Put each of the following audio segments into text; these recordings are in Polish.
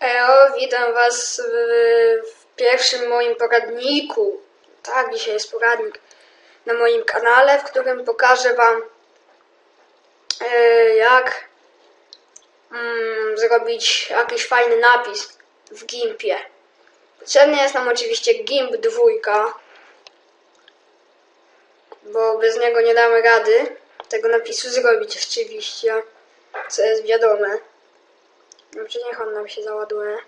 Eo, witam Was w, pierwszym moim poradniku. Tak, dzisiaj jest poradnik na moim kanale, w którym pokażę Wam e, jak mm, zrobić jakiś fajny napis w Gimpie. Potrzebny jest nam oczywiście Gimp dwójka, bo bez niego nie damy rady tego napisu zrobić oczywiście, co jest wiadome. Dobrze, niech on nam się załaduje.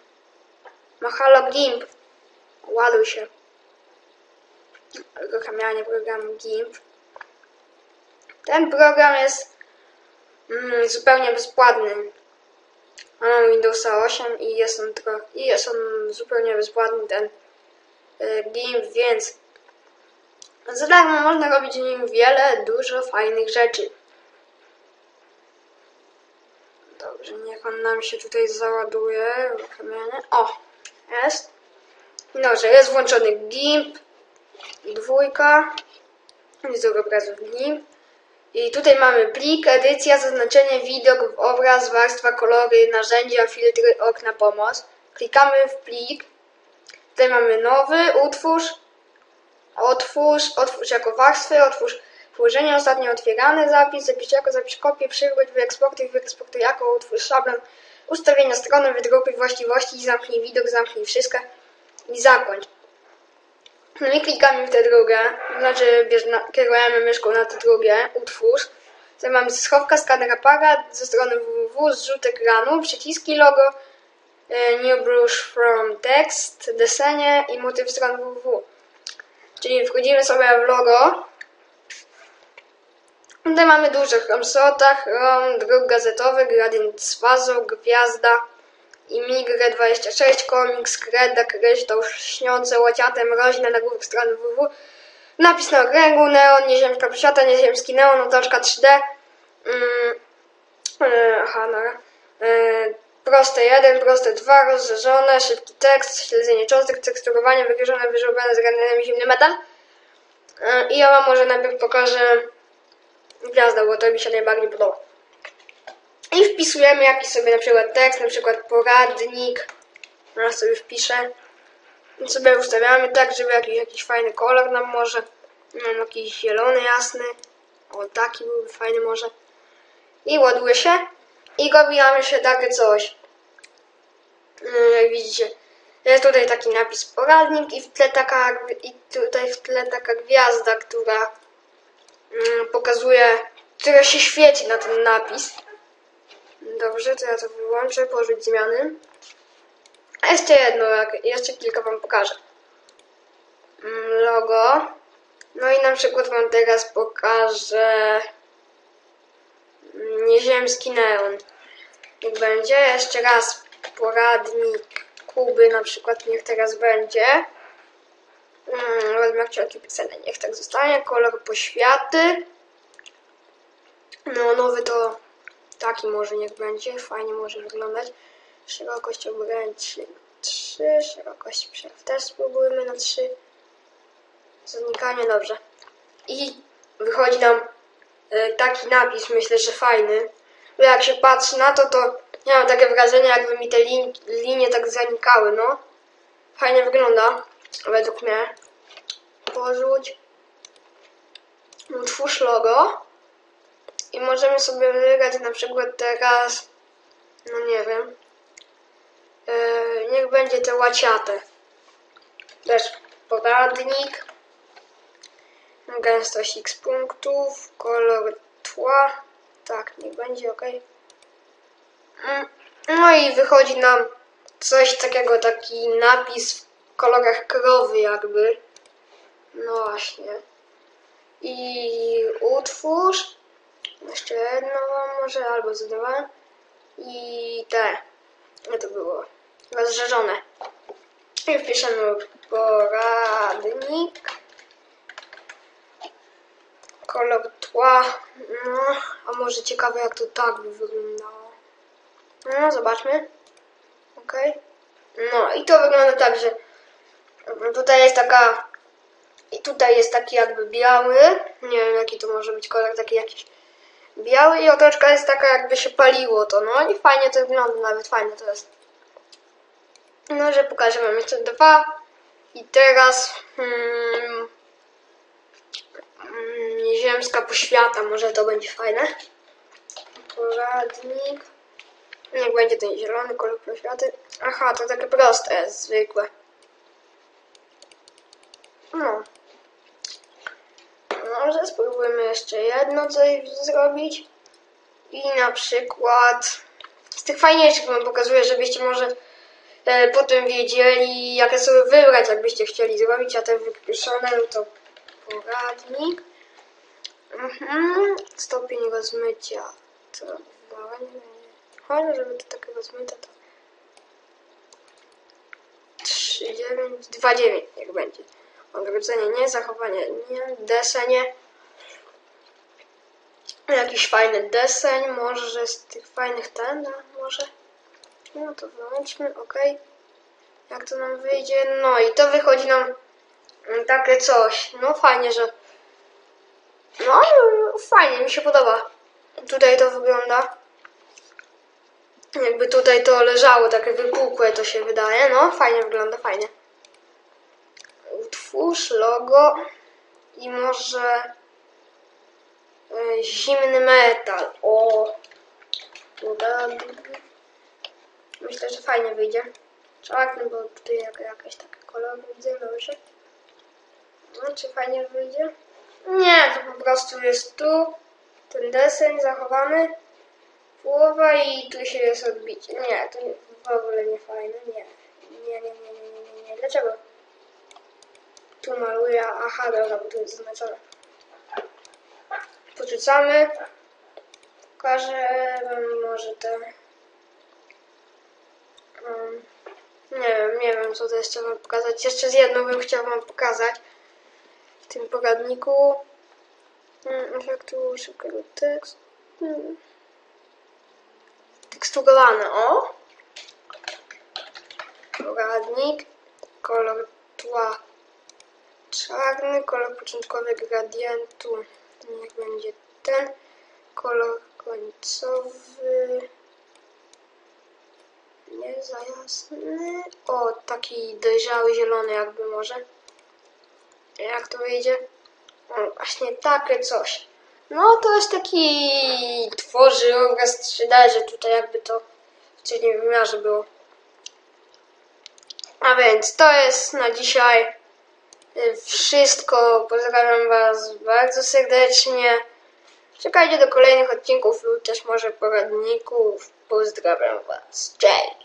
No halo GIMP. Ładuj się. Uruchamianie programu GIMP. Ten program jest mm, zupełnie bezpłatny. Mam Windowsa 8 i jest on, tro- i jest on zupełnie bezpłatny, ten y, GIMP, więc za darmo można robić w nim wiele, dużo fajnych rzeczy. Dobrze, niech on nam się tutaj załaduje. O, jest. Dobrze, jest włączony GIMP. Dwójka. Wizor obrazów GIMP. I tutaj mamy plik, edycja, zaznaczenie, widok, obraz, warstwa, kolory, narzędzia, filtry, okna, pomoc. Klikamy w plik. Tutaj mamy nowy, utwórz, otwórz, otwórz jako warstwy, otwórz włożenie, ostatnio otwierany zapis, zapisz jako, zapisz kopię, przywróć, wyeksportuj, wyeksportuj jako, utwórz szablon, ustawienia strony, wydrukuj właściwości, zamknij widok, zamknij wszystko i zakończ. No i klikamy w te drugie, znaczy kierujemy myszką na te drugie, utwórz. Tutaj mamy schowka, skaner aparat, ze strony www, zrzut ekranu, przyciski logo, e, new brush from text, desenie i motyw stron www. Czyli wchodzimy sobie w logo. Tutaj mamy dużo Chromsota, Chrom, druk gazetowy, gradient z fazą, gwiazda, Imigre 26, komiks, kreda, kryształ, śniące, łaciate, mroźne, nagłówek strony www, napis na okręgu, neon, nieziemska świata, nieziemski neon, otoczka 3D, mm, e, aha, dobra, e, proste 1, proste 2, rozszerzone, szybki tekst, śledzenie cząstek, teksturowanie, wykreślone, wyżłobione z graniem zimny metal. E, I ja wam może najpierw pokażę gwiazdę, bo to mi się najbardziej podoba. I wpisujemy jakiś sobie na przykład tekst, na przykład poradnik. Ja sobie wpiszę. I sobie ustawiamy tak, żeby jakiś, jakiś fajny kolor nam może. Mam jakiś zielony, jasny. O, taki byłby fajny może. I ładuje się. I robimy się takie coś. Mm, Jak widzicie, jest tutaj taki napis poradnik i w tle taka, i tutaj w tle taka gwiazda, która pokazuje, która się świeci na ten napis. Dobrze, to ja to wyłączę, porzuć zmiany. A jeszcze jedno, jeszcze kilka wam pokażę. Mm, Logo. No i na przykład wam teraz pokażę mm, nieziemski neon. Niech będzie. Jeszcze raz poradnik Kuby na przykład niech teraz będzie. Rozmiar ciotki piksele niech tak zostanie. Kolor poświaty. No nowy to taki może niech będzie. Fajnie może wyglądać. Szerokość obręczy 3. Szerokość przerw też spróbujmy na 3. Zanikanie dobrze. I wychodzi nam e, taki napis, myślę, że fajny. Bo jak się patrzy na to, to ja mam takie wrażenie, jakby mi te lin linie tak zanikały, no. Fajnie wygląda, według mnie. Porzuć. Utwórz logo. I możemy sobie wybrać na przykład teraz, no nie wiem, yy, niech będzie te łaciate. Też poradnik. Gęstość x punktów, kolor tła. Tak, niech będzie ok. No i wychodzi nam coś takiego, taki napis w kolorach krowy jakby. No właśnie. I utwórz. Jeszcze jedno może, albo z dwa. I te. No to było rozszerzone. I wpiszemy poradnik. Kolor tła. No, a może ciekawe jak to tak by wyglądało. No, zobaczmy. Ok. No i to wygląda tak, że tutaj jest taka i tutaj jest taki jakby biały. Nie wiem jaki to może być kolor, taki jakiś biały i otoczka jest taka jakby się paliło to. No i fajnie to wygląda, nawet fajnie to jest. No, że pokażę jeszcze dwa. I teraz hmm, mm, ziemska poświata, może to będzie fajne. Poradnik. Niech będzie ten zielony kolor poświaty. Aha, to takie proste jest, zwykłe. No. Może spróbujemy jeszcze jedno coś zrobić. I na przykład z tych fajniejszych wam pokazuję, żebyście może e, potem wiedzieli, jakie sobie wybrać, jakbyście chcieli zrobić, a te wypieszone no to poradnik. Mhm. Stopień rozmycia. Będzie. Chodź, żeby to takie rozmyte to 3,9, 2,9 niech będzie. Odrodzenie nie, zachowanie nie, desenie. Jakiś fajny deseń, może z tych fajnych ten, no, może. No to wyłączmy, ok. Jak to nam wyjdzie? No i to wychodzi nam takie coś. No fajnie, że... No fajnie, mi się podoba. Tutaj to wygląda. Jakby tutaj to leżało, takie wypukłe to się wydaje. No fajnie wygląda, fajnie. Utwórz logo i może e, zimny metal. O, Poradnik. Myślę, że fajnie wyjdzie. Czarny, bo tutaj jak, jakieś takie kolory widzę, dobrze. No, czy fajnie wyjdzie? Nie, to po prostu jest tu ten deseń zachowany. Połowa i tu się jest odbicie. Nie, to w ogóle nie fajne. Nie, nie, nie, nie, nie, nie, nie. Dlaczego? Tu maluję. Aha, dobra, bo tu jest zaznaczone. Porzucamy. Pokażę wam może te... Um, nie wiem, nie wiem co to jeszcze wam pokazać. Jeszcze z jedną bym chciał wam pokazać. W tym poradniku. Mm, efektu szybkiego tekstu. Mm. Teksturowane, o! Poradnik. Kolor tła czarny. Kolor początkowy gradientu. Niech będzie ten. Kolor końcowy. Nie za jasny. O, taki dojrzały zielony jakby może. Jak to wyjdzie? O, właśnie takie coś. No to jest taki tworzy obraz 3D, że tutaj jakby to w trzecim wymiarze było. A więc to jest na dzisiaj wszystko. Pozdrawiam Was bardzo serdecznie. Czekajcie do kolejnych odcinków lub też może poradników. Pozdrawiam Was. Cześć!